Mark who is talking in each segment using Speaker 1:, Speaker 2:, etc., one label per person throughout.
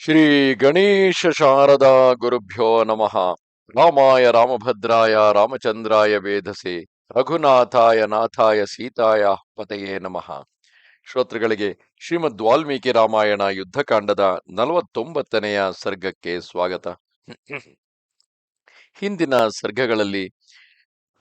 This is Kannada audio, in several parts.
Speaker 1: ಶ್ರೀ ಗಣೇಶ ಶಾರದಾ ಗುರುಭ್ಯೋ ನಮಃ. ರಾಮಾಯ ರಾಮಭದ್ರಾಯ ರಾಮಚಂದ್ರಾಯ ವೇಧಸೆ ರಘುನಾಥಾಯ ನಾಥಾಯ ಸೀತಾಯ ಪತೆಯೇ ನಮಃ. ಶ್ರೋತೃಗಳಿಗೆ ಶ್ರೀಮದ್ ವಾಲ್ಮೀಕಿ ರಾಮಾಯಣ ಯುದ್ಧಕಾಂಡದ ನಲವತ್ತೊಂಬತ್ತನೆಯ ಸರ್ಗಕ್ಕೆ ಸ್ವಾಗತ. ಹಿಂದಿನ ಸರ್ಗಗಳಲ್ಲಿ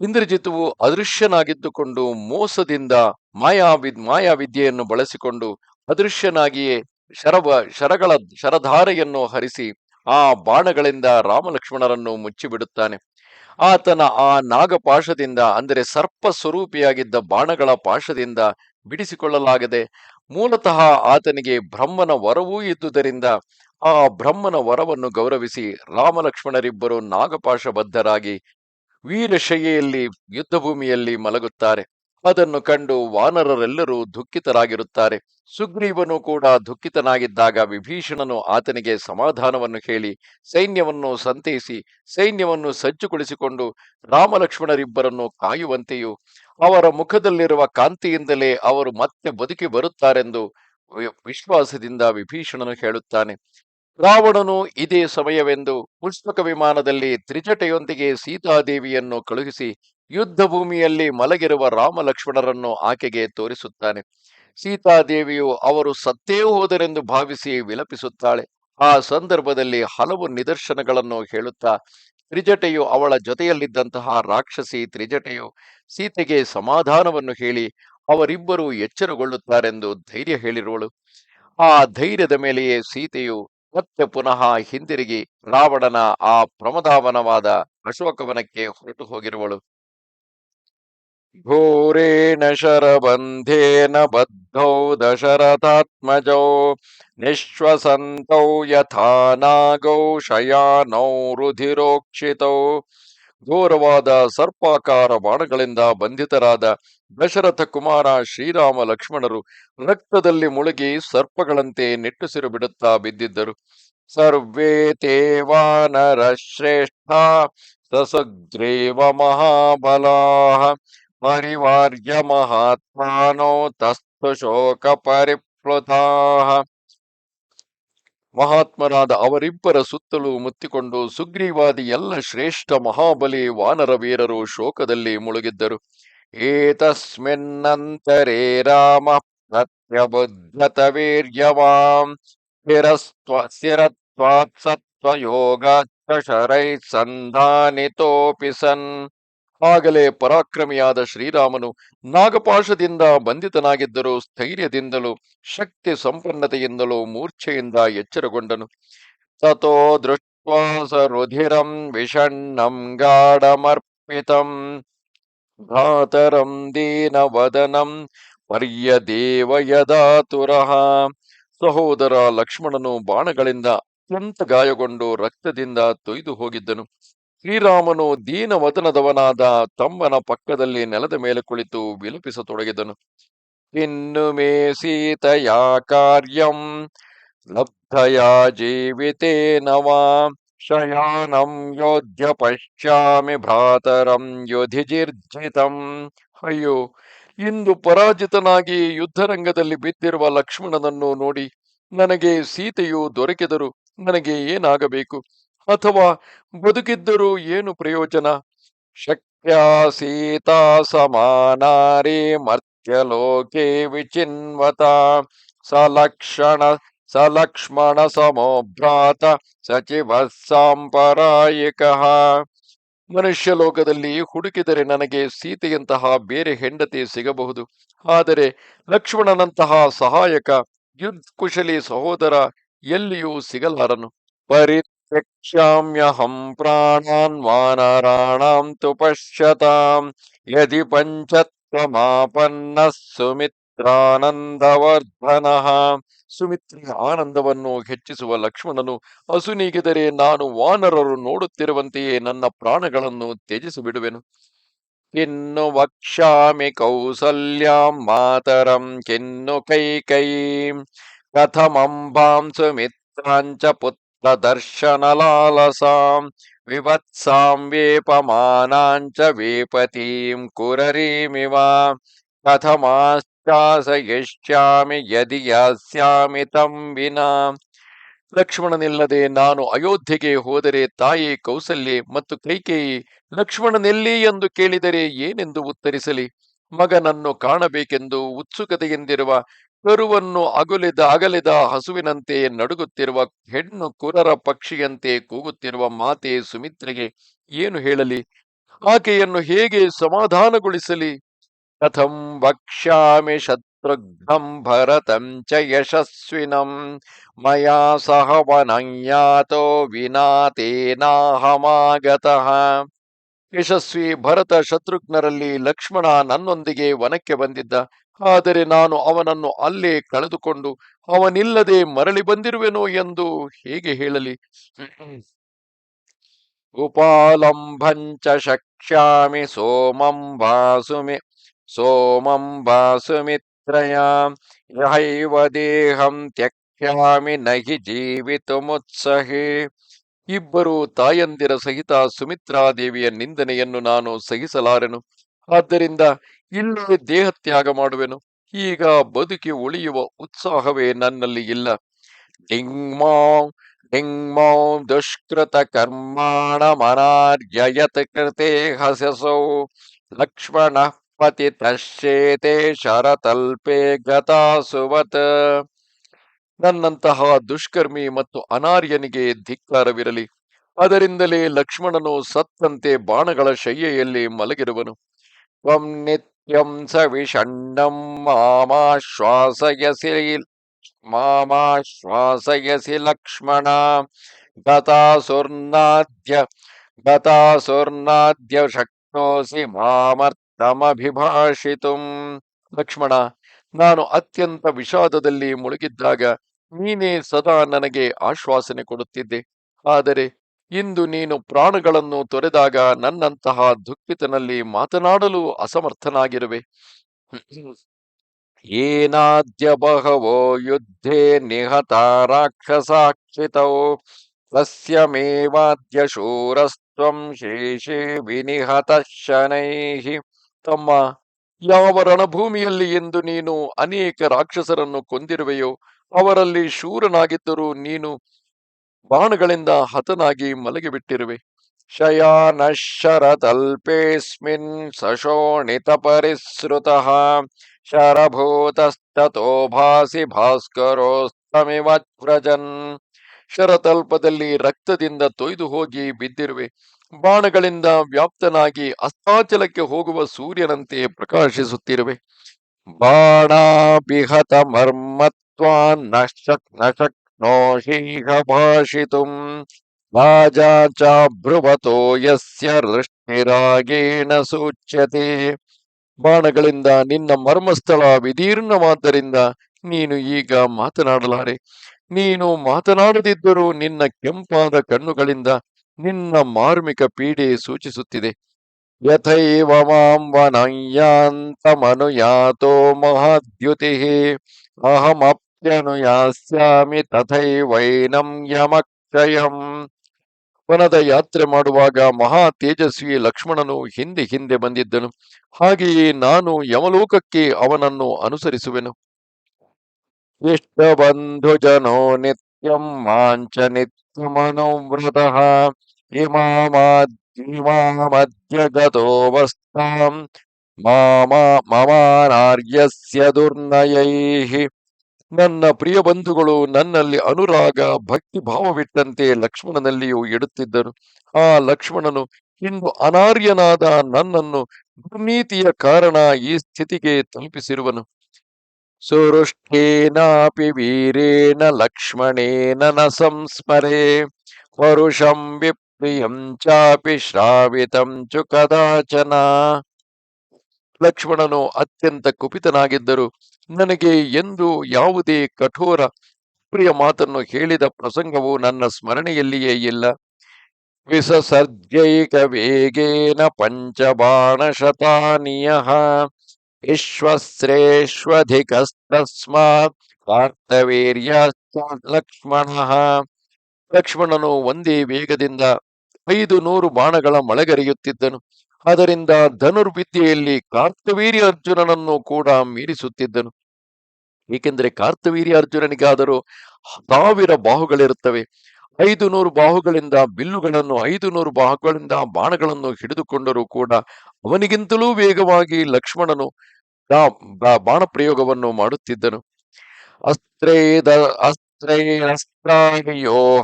Speaker 1: ಇಂದ್ರಜಿತುವು ಅದೃಶ್ಯನಾಗಿದ್ದುಕೊಂಡು ಮೋಸದಿಂದ ಮಾಯಾವಿ, ಮಾಯಾವಿದ್ಯೆಯನ್ನು ಬಳಸಿಕೊಂಡು ಅದೃಶ್ಯನಾಗಿಯೇ ಶರವ, ಶರಗಳ ಶರಧಾರೆಯನ್ನು ಹರಿಸಿ ಆ ಬಾಣಗಳಿಂದ ರಾಮಲಕ್ಷ್ಮಣರನ್ನು ಮುಚ್ಚಿಬಿಡುತ್ತಾನೆ. ಆತನ ಆ ನಾಗಪಾಶದಿಂದ, ಅಂದರೆ ಸರ್ಪ ಸ್ವರೂಪಿಯಾಗಿದ್ದ ಬಾಣಗಳ ಪಾಶದಿಂದ ಬಿಡಿಸಿಕೊಳ್ಳಲಾಗದೆ, ಮೂಲತಃ ಆತನಿಗೆ ಬ್ರಹ್ಮನ ವರವೂ ಇದ್ದುದರಿಂದ ಆ ಬ್ರಹ್ಮನ ವರವನ್ನು ಗೌರವಿಸಿ ರಾಮಲಕ್ಷ್ಮಣರಿಬ್ಬರು ನಾಗಪಾಶಬದ್ಧರಾಗಿ ವೀರಶಯ್ಯೆಯಲ್ಲಿ ಯುದ್ಧಭೂಮಿಯಲ್ಲಿ ಮಲಗುತ್ತಾರೆ. ಅದನ್ನು ಕಂಡು ವಾನರರೆಲ್ಲರೂ ದುಃಖಿತರಾಗಿರುತ್ತಾರೆ. ಸುಗ್ರೀವನು ಕೂಡ ದುಃಖಿತನಾಗಿದ್ದಾಗ ವಿಭೀಷಣನು ಆತನಿಗೆ ಸಮಾಧಾನವನ್ನು ಹೇಳಿ, ಸೈನ್ಯವನ್ನು ಸಂತೈಸಿ, ಸೈನ್ಯವನ್ನು ಸಜ್ಜುಗೊಳಿಸಿಕೊಂಡು ರಾಮಲಕ್ಷ್ಮಣರಿಬ್ಬರನ್ನು ಕಾಯುವಂತೆಯೂ, ಅವರ ಮುಖದಲ್ಲಿರುವ ಕಾಂತಿಯಿಂದಲೇ ಅವರು ಮತ್ತೆ ಬದುಕಿ ಬರುತ್ತಾರೆಂದು ವಿಶ್ವಾಸದಿಂದ ವಿಭೀಷಣನು ಹೇಳುತ್ತಾನೆ. ರಾವಣನು ಇದೇ ಸಮಯವೆಂದು ಪುಷ್ಪಕ ವಿಮಾನದಲ್ಲಿ ತ್ರಿಜಟೆಯೊಂದಿಗೆ ಸೀತಾದೇವಿಯನ್ನು ಕಳುಹಿಸಿ ಯುದ್ಧ ಭೂಮಿಯಲ್ಲಿ ಮಲಗಿರುವ ರಾಮಲಕ್ಷ್ಮಣರನ್ನು ಆಕೆಗೆ ತೋರಿಸುತ್ತಾನೆ. ಸೀತಾದೇವಿಯು ಅವರು ಸತ್ತೇ ಹೋದರೆಂದು ಭಾವಿಸಿ ವಿಲಪಿಸುತ್ತಾಳೆ. ಆ ಸಂದರ್ಭದಲ್ಲಿ ಹಲವು ನಿದರ್ಶನಗಳನ್ನು ಹೇಳುತ್ತಾ, ತ್ರಿಜಟೆಯು ಅವಳ ಜೊತೆಯಲ್ಲಿದ್ದಂತಹ ರಾಕ್ಷಸಿ ತ್ರಿಜಟೆಯು ಸೀತೆಗೆ ಸಮಾಧಾನವನ್ನು ಹೇಳಿ, ಅವರಿಬ್ಬರು ಎಚ್ಚರಗೊಳ್ಳುತ್ತಾರೆಂದು ಧೈರ್ಯ ಹೇಳಿರುವಳು. ಆ ಧೈರ್ಯದ ಮೇಲೆಯೇ ಸೀತೆಯು ಮತ್ತೆ ಪುನಃ ಹಿಂದಿರುಗಿ ರಾವಣನ ಆ ಪ್ರಮದಾವನವಾದ ಅಶೋಕವನಕ್ಕೆ ಹೊರಟು ಹೋಗಿರುವಳು. ಘೋರೇಣ ಶರಬಂಧೇನ ಬದ್ಧೌ ದಶರಥಾತ್ಮಜೌ ನಿಶ್ವಸಂತೌ ಯಥಾ ನಾಗೌ ಶಯಾನೌ ರುಧಿರೋಕ್ಷಿತೌ ಘೋರವಾದ ಸರ್ಪಾಕಾರ ಬಾಣಗಳಿಂದ ಬಂಧಿತರಾದ ದಶರಥ ಕುಮಾರ ಶ್ರೀರಾಮ ಲಕ್ಷ್ಮಣರು ರಕ್ತದಲ್ಲಿ ಮುಳುಗಿ ಸರ್ಪಗಳಂತೆ ನಿಟ್ಟುಸಿರು ಬಿಡುತ್ತಾ ಬಿದ್ದಿದ್ದರು. ಸರ್ವೇ ತೇವಾನರ ಶ್ರೇಷ್ಠ ಸಸುಗ್ರೀವ ಮಹಾಬಲಾಹ ಪರಿವಾರ್ಯ ಮಹಾತ್ಮಾನೋ ತಸ್ತು ಶೋಕ ಪರಿಪ್ಲುತಾಹ ಮಹಾತ್ಮರಾದ ಅವರಿಬ್ಬರ ಸುತ್ತಲೂ ಮುತ್ತಿಕೊಂಡು ಸುಗ್ರೀವಾದಿ ಎಲ್ಲ ಶ್ರೇಷ್ಠ ಮಹಾಬಲಿ ವಾನರ ವೀರರು ಶೋಕದಲ್ಲಿ ಮುಳುಗಿದ್ದರು. ಏತಸ್ಮಿನ್ನಂತರೇ ರಾಮ ಪ್ರತ್ಯಬುದ್ಧತ ವೀರ್ಯವಾಂ. ಸ್ಥಿರಸ್ವ ಸ್ಥಿರತ್ವಾತ್ ಸತ್ವಯೋಗಾಚ್ಚ ಶರೈ ಸಂಧಾನಿತೋಪಿ ಸನ್. ಆಗಲೇ ಪರಾಕ್ರಮಿಯಾದ ಶ್ರೀರಾಮನು ನಾಗಪಾಶದಿಂದ ಬಂಧಿತನಾಗಿದ್ದರೂ ಸ್ಥೈರ್ಯದಿಂದಲೂ ಶಕ್ತಿ ಸಂಪನ್ನತೆಯಿಂದಲೂ ಮೂರ್ಛೆಯಿಂದ ಎಚ್ಚರಗೊಂಡನು. ತಥೋ ದೃಷ್ಟ್ವಾ ಸ ರುಧಿರಂ ವಿಷಣ್ಣಂ ಗಾಢಮರ್ಪಿತಂ ಭ್ರಾತರಂ ದೀನವದನಂ ಪರ್ಯದೇವ ಯದಾತುರಃ. ಸಹೋದರ ಲಕ್ಷ್ಮಣನು ಬಾಣಗಳಿಂದ ಅತ್ಯಂತ ಗಾಯಗೊಂಡು ರಕ್ತದಿಂದ ತೊಯ್ದು ಹೋಗಿದ್ದನು. ಶ್ರೀರಾಮನು ದೀನವದನದವನಾದ ತಮ್ಮನ ಪಕ್ಕದಲ್ಲಿ ನೆಲದ ಮೇಲೆ ಕುಳಿತು ವಿಲಪಿಸತೊಡಗಿದನು. ಇನ್ನು ಮೇ ಸೀತಯಾ ಕಾರ್ಯಂ ಲಬ್ಧಯ ಜೀವಿತೇ ನವಾ, ಶಯಾನಂ ಯೋಧ್ಯ ಪಶ್ಯಾಮಿ ಭ್ರಾತರಂ ಯೋಧಿಜಿರ್ಜಿತಂ. ಅಯ್ಯೋ, ಇಂದು ಪರಾಜಿತನಾಗಿ ಯುದ್ಧರಂಗದಲ್ಲಿ ಬಿದ್ದಿರುವ ಲಕ್ಷ್ಮಣನನ್ನು ನೋಡಿ ನನಗೆ ಸೀತೆಯು ದೊರಕಿದರು ನನಗೆ ಏನಾಗಬೇಕು? ಅಥವಾ ಬದುಕಿದ್ದರೂ ಏನು ಪ್ರಯೋಜನ? ಶಕ್ಯ ಸೀತಾ, ಸಮಾನಾರಿ ಮರ್ತ್ಯಲೋಕೆ ವಿಚಿನ್ವತ, ಸಲಕ್ಷಣ, ಸಲಕ್ಷ್ಮಣ, ಸಮೋಭ್ರಾತ, ಸಚಿವ ಸಾಂಪರಾಯಿಕ. ಮನುಷ್ಯ ಲೋಕದಲ್ಲಿ ಹುಡುಕಿದರೆ ನನಗೆ ಸೀತೆಯಂತಹ ಬೇರೆ ಹೆಂಡತಿ ಸಿಗಬಹುದು. ಆದರೆ ಲಕ್ಷ್ಮಣನಂತಹ ಸಹಾಯಕ ಯುದ್ಧ ಕುಶಲಿ ಸಹೋದರ ಎಲ್ಲಿಯೂ ಸಿಗಲಾರನು. ಪರಿತ್ಯಕ್ಷ್ಯಾಮ್ಯಹಂ ಪ್ರಾಣಾನ್ ತು ಪಶ್ಯತಾಂ ಯದಿ ಪಂಚತ್ವಮಾಪನ್ನ ಸುಮಿತ್ರಾನಂದವರ್ಧನಃ ಸುಮಿತ್ರಿ ಆನಂದವನ್ನು ಹೆಚ್ಚಿಸುವ ಲಕ್ಷ್ಮಣನು ಅಸುನೀಗಿದರೆ ನಾನು ವಾನರರು ನೋಡುತ್ತಿರುವಂತೆಯೇ ನನ್ನ ಪ್ರಾಣಗಳನ್ನು ತ್ಯಜಿಸಿ ಬಿಡುವೆನು ಕಿನ್ನು ವಕ್ಷ್ಯಾಮಿ ಕೌಸಲ್ಯಾಂ ಮಾತರಂ, ಕಿನ್ನು ಕೈಕೈ ಕಥಮಂಬಾಂ ಸುಮಿತ್ರಾಂಚ ಪುತ್ರ ಲಾಲಸಾಂ ವಿವತ್ಸಾಂ ವೇಪಮಾನಾಂಚ ವೇಪತೀಂ ಕುರರೀಮಿವ ಕಥಮಾಶ್ಚಾಸಯಿಷ್ಯಾಮಿ ಯದಿ ಯಾಸ್ಯಾಮಿ ವಿನಾ ಲಕ್ಷ್ಮಣನಿಲ್ಲದೆ ನಾನು ಅಯೋಧ್ಯೆಗೆ ಹೋದರೆ ತಾಯಿ ಕೌಸಲ್ಯೆ ಮತ್ತು ಕೈಕೇಯಿ ಲಕ್ಷ್ಮಣನೆಲ್ಲಿ ಎಂದು ಕೇಳಿದರೆ ಏನೆಂದು ಉತ್ತರಿಸಲಿ? ಮಗನನ್ನು ಕಾಣಬೇಕೆಂದು ಉತ್ಸುಕತೆಯಿಂದಿರುವ ಕರುವನ್ನು ಅಗಲಿದ ಅಗಲಿದ ಹಸುವಿನಂತೆ ನಡುಗುತ್ತಿರುವ ಹೆಣ್ಣು ಕುರರ ಪಕ್ಷಿಯಂತೆ ಕೂಗುತ್ತಿರುವ ಮಾತೆ ಸುಮಿತ್ರೆಗೆ ಏನು ಹೇಳಲಿ? ಆಕೆಯನ್ನು ಹೇಗೆ ಸಮಾಧಾನಗೊಳಿಸಲಿ? ಕಥಂ ವಕ್ಷ್ಯಾಮಿ ಶತ್ರುಘ್ನಂ ಭರತಂ ಚ ಯಶಸ್ವಿನಂ, ಮಯಾ ಸಹ ವನಂಯಾತೋ ವಿನಾ ಯಶಸ್ವಿ ಭರತ ಶತ್ರುಘ್ನರಲ್ಲಿ ಲಕ್ಷ್ಮಣ ನನ್ನೊಂದಿಗೆ ವನಕ್ಕೆ ಬಂದಿದ್ದ. ಆದರೆ ನಾನು ಅವನನ್ನು ಅಲ್ಲೇ ಕಳೆದುಕೊಂಡು, ಅವನಿಲ್ಲದೆ ಮರಳಿ ಬಂದಿರುವೆನೋ ಎಂದು ಹೇಗೆ ಹೇಳಲಿ? ಉಪಾಲಂಭಂಚ ಶಕ್ಷ್ಯಾಮಿ ಸೋಮಂ ಭಾಸುಮಿ, ಸೋಮಂ ಭಾಸುಮಿತ್ರಯ ಯಹೈವ ದೇಹಂ ತ್ಯಕ್ಷ್ಯಾಮಿ ನಹಿ ಜೀವಿತುಮುತ್ಸಹೇ. ಇಬ್ಬರು ತಾಯಂದಿರ ಸಹಿತ ಸುಮಿತ್ರಾದೇವಿಯ ನಿಂದನೆಯನ್ನು ನಾನು ಸಹಿಸಲಾರೆನು. ಆದ್ದರಿಂದ ಇಲ್ಲೇ ದೇಹತ್ಯಾಗ ಮಾಡುವೆನು. ಈಗ ಬದುಕಿ ಉಳಿಯುವ ಉತ್ಸಾಹವೇ ನನ್ನಲ್ಲಿ ಇಲ್ಲ. ಡಿಂಗ್ಮೋ ಡಿಂಗ್ಮೋ ದುಷ್ಕೃತ ಕರ್ಮಾಣ ಮನಾರ್ಯಯತ್ ಕೃತೆ ಹಸಸೌ ಲಕ್ಷ್ಮಣ ಪತಿ ತಶ್ಚೇತೆ ಶರತಲ್ಪೆ ಗತಾಸುವತ್ ನನ್ನಂತಹ ದುಷ್ಕರ್ಮಿ ಮತ್ತು ಅನಾರ್ಯನಿಗೆ ಧಿಕ್ಕಾರವಿರಲಿ. ಅದರಿಂದಲೇ ಲಕ್ಷ್ಮಣನು ಸತ್ತಂತೆ ಬಾಣಗಳ ಶಯ್ಯೆಯಲ್ಲಿ ಮಲಗಿರುವನು. ನಿತ್ಯಂ ಸ ವಿಷಣ್ಣಂ ಮಾಮಾಶ್ವಾಸಯಸಿ ಮಾಮಾಶ್ವಾಸಯಸಿ ಲಕ್ಷ್ಮಣ ಗತಾಸುರ್ನಾಧ್ಯ ಗತಾಸುರ್ನಾಧ್ಯ ಶಕ್ನೋಸಿ ಮಾಮರ್ಥಮಭಿಭಾಷಿತುಂ ಲಕ್ಷ್ಮಣ ನಾನು ಅತ್ಯಂತ ವಿಷಾದದಲ್ಲಿ ಮುಳುಗಿದ್ದಾಗ ನೀನೇ ಸದಾ ನನಗೆ ಆಶ್ವಾಸನೆ ಕೊಡುತ್ತಿದ್ದೆ. ಆದರೆ ಇಂದು ನೀನು ಪ್ರಾಣಗಳನ್ನು ತೊರೆದಾಗ ನನ್ನಂತಹ ದುಃಖಿತನಲ್ಲಿ ಮಾತನಾಡಲು ಅಸಮರ್ಥನಾಗಿರುವೆ. ಏನಾದ್ಯ ಬಹವೋ ಯುದ್ಧೇ ನಿಹತ ರಾಕ್ಷಸಾಕ್ಷಿತೌ. ಸಸ್ಯಮೇವಾದ್ಯ ಶೂರಸ್ತ್ವಂ ಶೇಷೇ ವಿನಿಹತ ಶನೈಹಿ ತಮ್ಮ ಯಾವ ರಣಭೂಮಿಯಲ್ಲಿ ಎಂದು ನೀನು ಅನೇಕ ರಾಕ್ಷಸರನ್ನು ಕೊಂದಿರುವೆಯೋ, ಅವರಲ್ಲಿ ಶೂರನಾಗಿದ್ದರೂ ನೀನು ಬಾಣಗಳಿಂದ ಹತನಾಗಿ ಮಲಗಿಬಿಟ್ಟಿರುವೆ. ಶಯಾನ ಶರತಲ್ಪೇಸ್ಮಿನ್ ಸಶೋಣಿತ ಪರಿಸೃತ ಶರಭೂತಸ್ತೋ ಭಾಸಿ ಭಾಸ್ಕರೋಸ್ತಮಿವ ಶರತಲ್ಪದಲ್ಲಿ ರಕ್ತದಿಂದ ತೊಯ್ದು ಹೋಗಿ ಬಿದ್ದಿರುವೆ. ಬಾಣಗಳಿಂದ ವ್ಯಾಪ್ತನಾಗಿ ಅಸ್ತಾಚಲಕ್ಕೆ ಹೋಗುವ ಸೂರ್ಯನಂತೆ ಪ್ರಕಾಶಿಸುತ್ತಿರುವೆ. ಬಾಣಾಭಿಹತ ಮರ್ಮತ್ವಾನ್ ನಶಕ್ ನಶಕ್ನೋಷೀಹ ರಾಜಾ ಚ ಭ್ರುವತೋ ಯಸ್ಯ ವೃಷ್ಟಿರಾಗೇಣ ಸೂಚ್ಯತೆ ಬಾಣಗಳಿಂದ ನಿನ್ನ ಮರ್ಮಸ್ಥಳ ವಿದೀರ್ಣವಾದ್ದರಿಂದ ನೀನು ಈಗ ಮಾತನಾಡಲಾರೆ। ನೀನು ಮಾತನಾಡದಿದ್ದರೂ ನಿನ್ನ ಕೆಂಪಾದ ಕಣ್ಣುಗಳಿಂದ ನಿನ್ನ ಮಾರ್ಮಿಕ ಪೀಡೆ ಸೂಚಿಸುತ್ತಿದೆ। ಯಥೈವ ಮಾಂ ವನಯ್ಯಾಂತಮನುಯಾತೋ ಮಹಾದ್ಯುತಿ। ಅಹಮಪ್ಯನುಯಾಸ್ಯಾಮಿ ತಥೈವೈನಂ ಯಮಕ್ಷಯಂ ವನದ ಯಾತ್ರೆ ಮಾಡುವಾಗ ಮಹಾ ತೇಜಸ್ವಿ ಲಕ್ಷ್ಮಣನು ಹಿಂದೆ ಹಿಂದೆ ಬಂದಿದ್ದನು. ಹಾಗೆಯೇ ನಾನು ಯಮಲೋಕಕ್ಕೆ ಅವನನ್ನು ಅನುಸರಿಸುವೆನು. ಇಷ್ಟಬಂಧುಜನೋ ನಿತ್ಯಂ ಮಾಂಚ ನಿತ್ಯಮನುವ್ರತಃ ಇಮಾಮದ್ಯ ಗತೋವಸ್ತಾಂ ಮಾಮಾ ಮಮಾನಾರ್ಯಸ್ಯ ದುರ್ನಯೈಃ. ನನ್ನ ಪ್ರಿಯ ಬಂಧುಗಳು, ನನ್ನಲ್ಲಿ ಅನುರಾಗ ಭಕ್ತಿ ಭಾವವಿಟ್ಟಂತೆ ಲಕ್ಷ್ಮಣನಲ್ಲಿಯೂ ಇಡುತ್ತಿದ್ದರು. ಆ ಲಕ್ಷ್ಮಣನು ಇಂದು ಅನಾರ್ಯನಾದ ನನ್ನನ್ನು ದುರ್ನೀತಿಯ ಕಾರಣ ಈ ಸ್ಥಿತಿಗೆ ತಲುಪಿಸಿರುವನು. ಸುರುಷ್ಟೇನಾಪಿ ವೀರೇನ ಲಕ್ಷ್ಮಣೇನ ನ ಸಂಸ್ಮರೆ, ಪರುಷಂ ವಿಪ್ರಿಯಂ ಚಾಪಿ ಶ್ರಾವಿತಂ ಚು ಕದಾಚನ. ಲಕ್ಷ್ಮಣನು ಅತ್ಯಂತ ಕುಪಿತನಾಗಿದ್ದರು. ನನಗೆ ಎಂದು ಯಾವುದೇ ಕಠೋರ ಪ್ರಿಯ ಮಾತನ್ನು ಹೇಳಿದ ಪ್ರಸಂಗವು ನನ್ನ ಸ್ಮರಣೆಯಲ್ಲಿಯೇ ಇಲ್ಲ. ವಿಸಸರ್ಜೈಕ ವೇಗೇನ ಪಂಚಬಾಣಶತಾನಿಯಃ ವಿಶ್ವಶ್ರೇಷ್ವಧಿಕಸ್ತಸ್ಮಾತ್ ಕಾರ್ತವೀರ್ಯ ಲಕ್ಷ್ಮಣಃ. ಲಕ್ಷ್ಮಣನು ಒಂದೇ ವೇಗದಿಂದ ಐದು ನೂರು ಬಾಣಗಳ ಮಳೆಗರೆಯುತ್ತಿದ್ದನು. ಅದರಿಂದ ಧನುರ್ವಿದ್ಯೆಯಲ್ಲಿ ಕಾರ್ತವೀರ್ಯ ಅರ್ಜುನನನ್ನು ಕೂಡ ಮೀರಿಸುತ್ತಿದ್ದನು. ಏಕೆಂದರೆ ಕಾರ್ತವೀರ್ಯ ಅರ್ಜುನನಿಗಾದರೂ ಸಾವಿರ ಬಾಹುಗಳಿರುತ್ತವೆ. ಐದು ನೂರು ಬಾಹುಗಳಿಂದ ಬಿಲ್ಲುಗಳನ್ನು ಐದು ನೂರು ಬಾಹುಗಳಿಂದ ಬಾಣಗಳನ್ನು ಹಿಡಿದುಕೊಂಡರೂ ಕೂಡ ಅವನಿಗಿಂತಲೂ ವೇಗವಾಗಿ ಲಕ್ಷ್ಮಣನು ಬಾಣ ಪ್ರಯೋಗವನ್ನು ಮಾಡುತ್ತಿದ್ದನು. ಅಸ್ತ್ರೇದ ಅಸ್ತ್ರೇ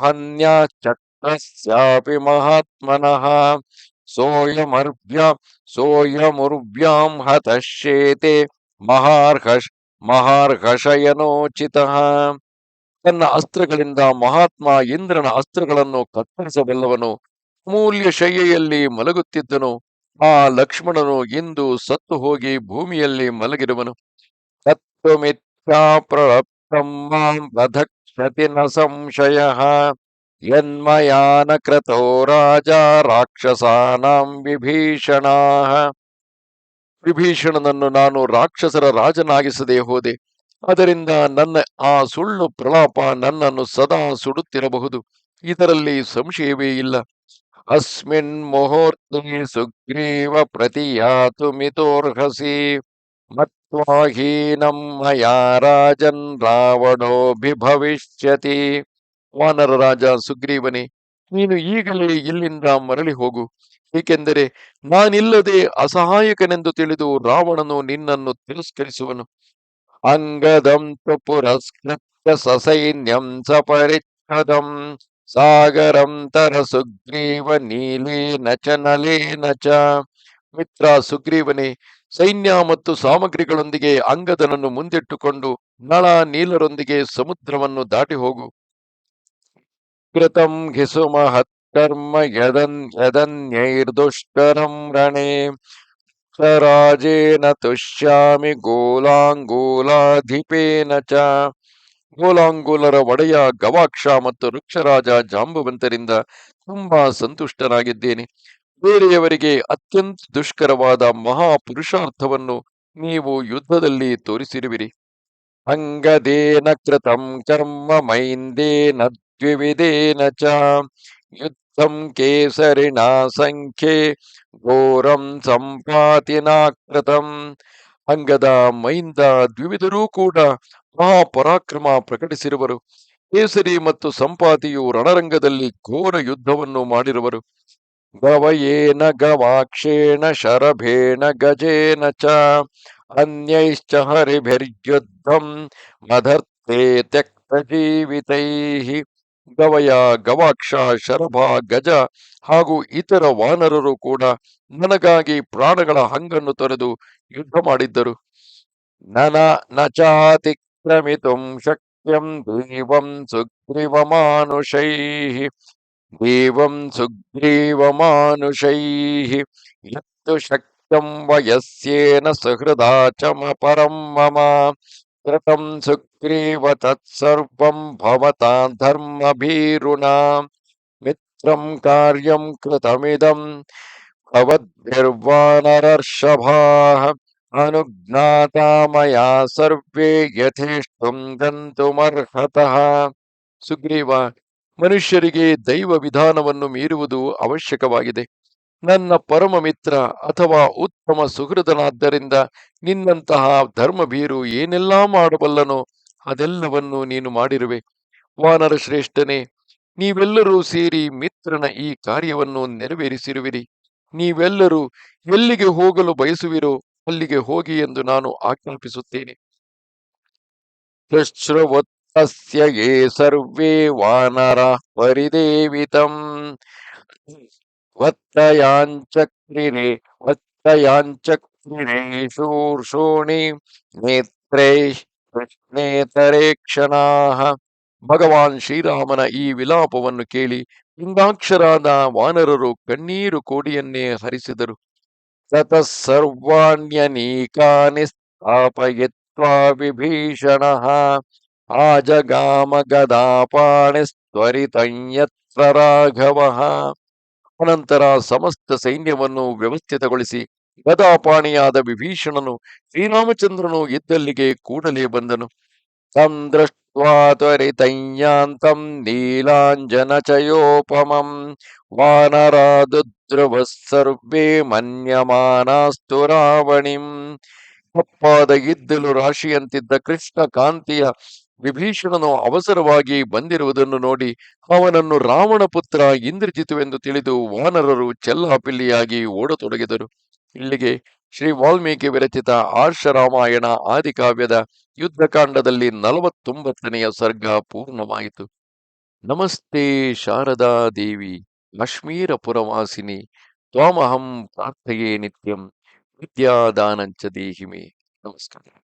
Speaker 1: ಹನ್ಯ ಚಕ್ರಸ್ಯಾಪಿ ಮಹಾತ್ಮನಃ ಸೋಯಮರ್ಭ್ಯ ಸೋಯಮುರ್ಭ್ಯಾಂ ಹತಶ್ಯೇತೆ ಮಹಾರ್ಹಷ್ ಮಹಾರ್ಹಶಯನೋಚಿತ ತನ್ನ ಅಸ್ತ್ರಗಳಿಂದ ಮಹಾತ್ಮ ಇಂದ್ರನ ಅಸ್ತ್ರಗಳನ್ನು ಕತ್ತರಿಸಬಲ್ಲವನು, ಅಮೂಲ್ಯ ಶಯ್ಯೆಯಲ್ಲಿ ಮಲಗುತ್ತಿದ್ದನು. ಆ ಲಕ್ಷ್ಮಣನು ಇಂದು ಸತ್ತು ಹೋಗಿ ಭೂಮಿಯಲ್ಲಿ ಮಲಗಿರುವನು ತತ್ವಮಿಥ್ಯಾ ಪ್ರಳಪ್ತಂ ಮಾಂ ನ ಸಂಶಯ. ಯನ್ಮಯಾನ ಕ್ರತೋ ರಾಜ ರಾಕ್ಷಸಾನಾಂ ವಿಭೀಷಣ ವಿಭೀಷಣನನ್ನು ನಾನು ರಾಕ್ಷಸರ ರಾಜನಾಗಿಸದೆ ಹೋದೆ. ಅದರಿಂದ ನನ್ನ ಆ ಸುಳ್ಳು ಪ್ರಲಾಪ ನನ್ನನ್ನು ಸದಾ ಸುಡುತ್ತಿರಬಹುದು. ಇದರಲ್ಲಿ ಸಂಶಯವೇ ಇಲ್ಲ. ಅಸ್ಮಿನ್ ಮುಹೂರ್ತೆ ಸುಗ್ರೀವ ಪ್ರತಿಯಾತು ಮಿತೋರ್ಹಸಿ ಮತ್ವಾಹೀನಂ ಮಯಾ ರಾಜನ್ ರಾವಣೋಭಿಭವಿಷ್ಯತಿ। ವಾನರ ರಾಜ ಸುಗ್ರೀವನೇ, ನೀನು ಈಗಲೇ ಇಲ್ಲಿಂದ ಮರಳಿ ಹೋಗು. ಏಕೆಂದರೆ ನಾನಿಲ್ಲದೆ ಅಸಹಾಯಕನೆಂದು ತಿಳಿದು ರಾವಣನು ನಿನ್ನನ್ನು ತಿರಸ್ಕರಿಸುವನು. ಅಂಗದಂ ಪುರಸ್ಕೃತ್ಯ ಸಸೈನ್ಯಂ ಸಪರಿಚ್ಛದಂ ಸಾಗರಂ ತರ ಸುಗ್ರೀವ ನೀಲೇ ನಚ ನಲೇ ನಚ ಮಿತ್ರ ಸುಗ್ರೀವನೇ, ಸೈನ್ಯ ಮತ್ತು ಸಾಮಗ್ರಿಗಳೊಂದಿಗೆ ಅಂಗದನನ್ನು ಮುಂದಿಟ್ಟುಕೊಂಡು ನಳ ನೀಲರೊಂದಿಗೆ ಸಮುದ್ರವನ್ನು ದಾಟಿ ಹೋಗು. ಮಹತ್ಕರ್ಮ ಯದನ್ ಯದನ್ಯೈರ್ದುಷ್ಕರಂ ರಣೇ ರಾಜೇನ ತುಷ್ಯಾಮಿ ಗೋಲಾಂಗೂಲಾಧಿಪೇನ ಚ ಗೋಲಾಂಗೂಲರ ಒಡೆಯ ಗವಾಕ್ಷ ಮತ್ತು ವೃಕ್ಷರಾಜ ಜಾಂಬುವಂತರಿಂದ ತುಂಬಾ ಸಂತುಷ್ಟನಾಗಿದ್ದೇನೆ। ಬೇರೆಯವರಿಗೆ ಅತ್ಯಂತ ದುಷ್ಕರವಾದ ಮಹಾಪುರುಷಾರ್ಥವನ್ನು ನೀವು ಯುದ್ಧದಲ್ಲಿ ತೋರಿಸಿರುವಿರಿ। ಅಂಗದೇನ ಕೃತಂ ಕರ್ಮ ಮೈಂದೇನ ದ್ವಿವಿಧೇನ ಚ ಯುದ್ಧಂ ಕೇಸರಿಣ ಸಂಖ್ಯೆ ಘೋರಂ ಸಂಪಾತಿನಾಕೃತಂ ಅಂಗದ ಮೈಂದ ದ್ವಿವಿಧರೂ ಕೂಡ ಮಹಾಪರಾಕ್ರಮ ಪ್ರಕಟಿಸಿರುವರು। ಕೇಸರಿ ಮತ್ತು ಸಂಪಾತಿಯು ರಣರಂಗದಲ್ಲಿ ಘೋರ ಯುದ್ಧವನ್ನು ಮಾಡಿರುವರು। ಗವಯೇನ ಗವಾಕ್ಷೇಣ, ಶರಭೇಣ ಗಜೇನ ಚ, ಅನ್ಯೈಶ್ಚ ಹರಿಭಿರ್ಯುದ್ಧಂ ಮಧರ್ತೆ ತ್ಯಕ್ತ ಜೀವಿತೈಃ ಗವಯ, ಗವಾಕ್ಷ, ಶರಭ, ಗಜ ಹಾಗೂ ಇತರ ವಾನರರು ಕೂಡ ನನಗಾಗಿ ಪ್ರಾಣಗಳ ಹಂಗನ್ನು ತೊರೆದು ಯುದ್ಧ ಮಾಡಿದ್ದರು. ನನ ನ ಚಾತಿಕ್ರಮಿತುಂ ಶಕ್ಯಂ ದೇವಂ ಸುಗ್ರೀವಮಾನುಷೈ ದೇವಂ ಸುಗ್ರೀವಮಾನುಷೈ ಎತ್ತು ಶಕ್ಯಂ ವಯಸ್ಸೇನ ಸುಹೃದಾ ಚ ಮ ಪರಂ ಮಮ. ಕೃತಂ ಸುಗ್ರೀವ ತತ್ಸರ್ವಂ ಭವತಾ ಧರ್ಮಭೀರುಣಾ ಮಿತ್ರಂ ಕಾರ್ಯಂ ಕೃತಮಿದಂ ಭವದ್ಭಿರ್ವಾನರರ್ಷಭಾಃ ಅನುಜ್ಞಾತಾ ಮಯಾ ಸರ್ವೇ ಯಥೇಷ್ಟುಂ ಗಂತುಮರ್ಹತಃ ಸುಗ್ರೀವ ಮನುಷ್ಯರಿಗೆ ದೈವ ವಿಧಾನವನ್ನು ಮೀರುವುದು ಅವಶ್ಯಕವಾಗಿದೆ. ನನ್ನ ಪರಮ ಮಿತ್ರ ಅಥವಾ ಉತ್ತಮ ಸುಹೃದನಾದ್ದರಿಂದ ನಿನ್ನಂತಹ ಧರ್ಮಭೀರು ಏನೆಲ್ಲಾ ಮಾಡಬಲ್ಲನೋ ಅದೆಲ್ಲವನ್ನು ನೀನು ಮಾಡಿರುವೆ. ವಾನರ ಶ್ರೇಷ್ಠನೇ, ನೀವೆಲ್ಲರೂ ಸೇರಿ ಮಿತ್ರನ ಈ ಕಾರ್ಯವನ್ನು ನೆರವೇರಿಸಿರುವಿರಿ. ನೀವೆಲ್ಲರೂ ಎಲ್ಲಿಗೆ ಹೋಗಲು ಬಯಸುವಿರೋ ಅಲ್ಲಿಗೆ ಹೋಗಿ ಎಂದು ನಾನು ಆಜ್ಞಾಪಿಸುತ್ತೇನೆ. ಸರ್ವೇ ವಾನರ ಪರಿದೇವಿತಂ. ವತ್ತಯಾಂಚಕ್ರಿರೆ ವತ್ತಯಾಂಚಕ್ರಿರೆ ಶೂರ್ಷೋಣಿ ನೇತ್ರೈ ಕೃಷ್ಣೇತರೇ ಕ್ಷಣಾಃ ಭಗವಾನ್ ಶ್ರೀರಾಮನ ಈ ವಿಲಾಪವನ್ನು ಕೇಳಿ ಲಿಂಗಾಕ್ಷರಾದ ವಾನರರು ಕಣ್ಣೀರು ಕೋಡಿಯನ್ನೇ ಹರಿಸಿದರು. ತತಃ ಸರ್ವಾಣ್ಯನೀಕಾನಿ ಸ್ಥಾಪಯಿತ್ವಾ ಆಜಗಾಮ ಗದಾಪಾಣಿಸ್ತ್ವರಿತಂಯತ್ರ ರಾಘವಃ। ಅನಂತರ ಸಮಸ್ತ ಸೈನ್ಯವನ್ನು ವ್ಯವಸ್ಥಿತಗೊಳಿಸಿ ಗದಾಪಾಣಿಯಾದ ವಿಭೀಷಣನು ಶ್ರೀರಾಮಚಂದ್ರನು ಇದ್ದಲ್ಲಿಗೆ ಕೂಡಲೇ ಬಂದನು. ತಂ ನೀಲಾಂಜನಚಯೋಪಮಂ ವಾನರಾದುದ್ರುವಃ ಸರ್ವೇ ಮನ್ಯಮಾನಾಸ್ತು ರಾವಣಿಂ. ಕಪ್ಪಾದ ಇದ್ದಲು ರಾಶಿಯಂತಿದ್ದ ಕೃಷ್ಣ ಕಾಂತಿಯ ವಿಭೀಷಣನು ಅವಸರವಾಗಿ ಬಂದಿರುವುದನ್ನು ನೋಡಿ ಅವನನ್ನು ರಾವಣ ಪುತ್ರ ಇಂದ್ರಜಿತುವೆಂದು ತಿಳಿದು ವಾನರರು ಚೆಲ್ಲಾಪಿಲ್ಲಿಯಾಗಿ ಓಡತೊಡಗಿದರು. ಇಲ್ಲಿಗೆ ಶ್ರೀ ವಾಲ್ಮೀಕಿ ವಿರಚಿತ ಆರ್ಷರಾಮಾಯಣ ಆದಿಕಾವ್ಯದ ಯುದ್ಧಕಾಂಡದಲ್ಲಿ ನಲವತ್ತೊಂಬತ್ತನೆಯ ಸರ್ಗ ಪೂರ್ಣವಾಯಿತು. ನಮಸ್ತೆ ಶಾರದಾ ದೇವಿ ಪುರವಾಸಿನಿ ತ್ವಾಮಹಂ ಪ್ರಾರ್ಥೆಯೇ ನಿತ್ಯಂ ವಿದ್ಯಾದಾನಂಚ ದೇಹಿಮೆ. ನಮಸ್ಕಾರ.